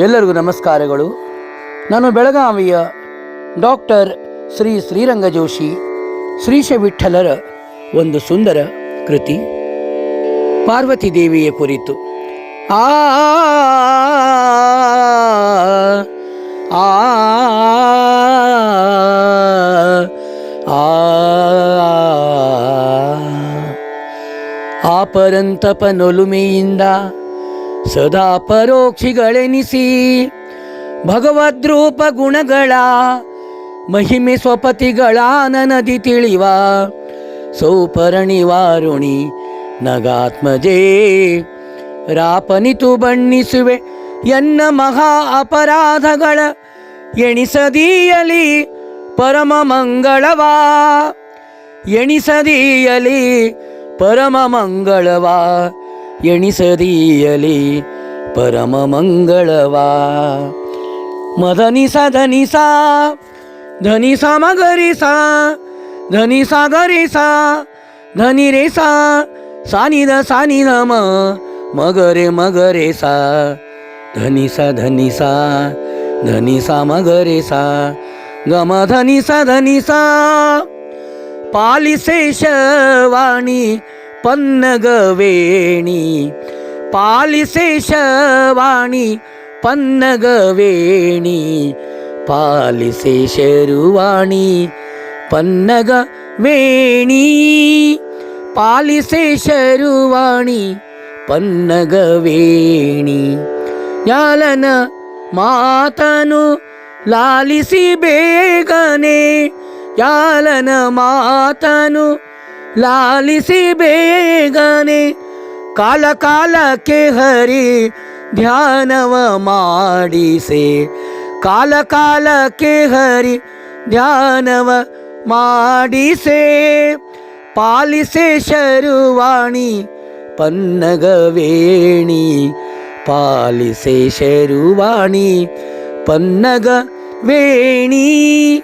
ಎಲ್ಲರಿಗೂ ನಮಸ್ಕಾರಗಳು ನಾನು ಬೆಳಗಾವಿಯ ಡಾಕ್ಟರ್ ಶ್ರೀ ಶ್ರೀರಂಗ ಜೋಶಿ ಶ್ರೀಶ ವಿಠಲರ ಒಂದು ಸುಂದರ ಕೃತಿ ಪಾರ್ವತಿ ದೇವಿಯ ಕುರಿತು ಆ ಆ ಆ ಪರಂತಪನೊಲುಮೆಯಿಂದ ಸದಾ ಪರೋಕ್ಷಿಗಳೆನಿಸಿ ಭಗವದ್ರೂಪ ಗುಣಗಳ, ಮಹಿಮೆ ನದಿ ತಿಳಿವ. ಸೌಪರಣಿ ವಾರುಣಿ ನಗಾತ್ಮಜೇ, ರಾಪನಿತು ಬಣ್ಣಿಸುವೆ ಎನ್ನ ಮಹಾ ಅಪರಾಧಗಳ, ಎಣಿಸದೀಯಲಿ ಪರಮ ಮಂಗಳವಾ. ಎಣಿಸದೀಯಲಿ ಪರಮ ಮಂಗಳವಾ. येणीसरियले परम मंगळवा मधनिसा धनिसा धनिसा मगरेसा धनिसा गरेसा धनी रेसा सानिध सानिध म मगरे मगरेसा धनिसा धनिसा धनिसा मगरेसा गम धनिसा धनिसा पालिसे शवाणी ಪನ್ನಗವೇಣಿ. ಪಾಲಿಸೇಶವಾಣಿ ಪನ್ನಗವೇಣಿ. ಪಾಲಿಸೇಶರುವಾಣಿ ಪನ್ನಗ ವೇಣಿ ಪನ್ನಗವೇಣಿ. ಯಾಲನ ಮಾತನು ಲಾಲಿಸಿ ಬೇಗನೆ. ಯಾಲನ ಮಾತನು ಲಾಲಿಸಿ ಬೇಗನೆ ಕಾಲ ಕಾಲಕ್ಕೆ ಹರಿ ಧ್ಯಾನವ ಮಾಡಿಸಿ. ಕಾಲ ಕಾಲಕ್ಕೆ ಹರಿ ಧ್ಯಾನವ ಮಾಡಿಸೆ. ಪಾಲಿಸೆ ಶರುವಾಣಿ ಪನ್ನಗವೇಣಿ ಪಾಲಿಸೆ ಶರುವಾಣಿ ಪನ್ನಗ ವೇಣಿ.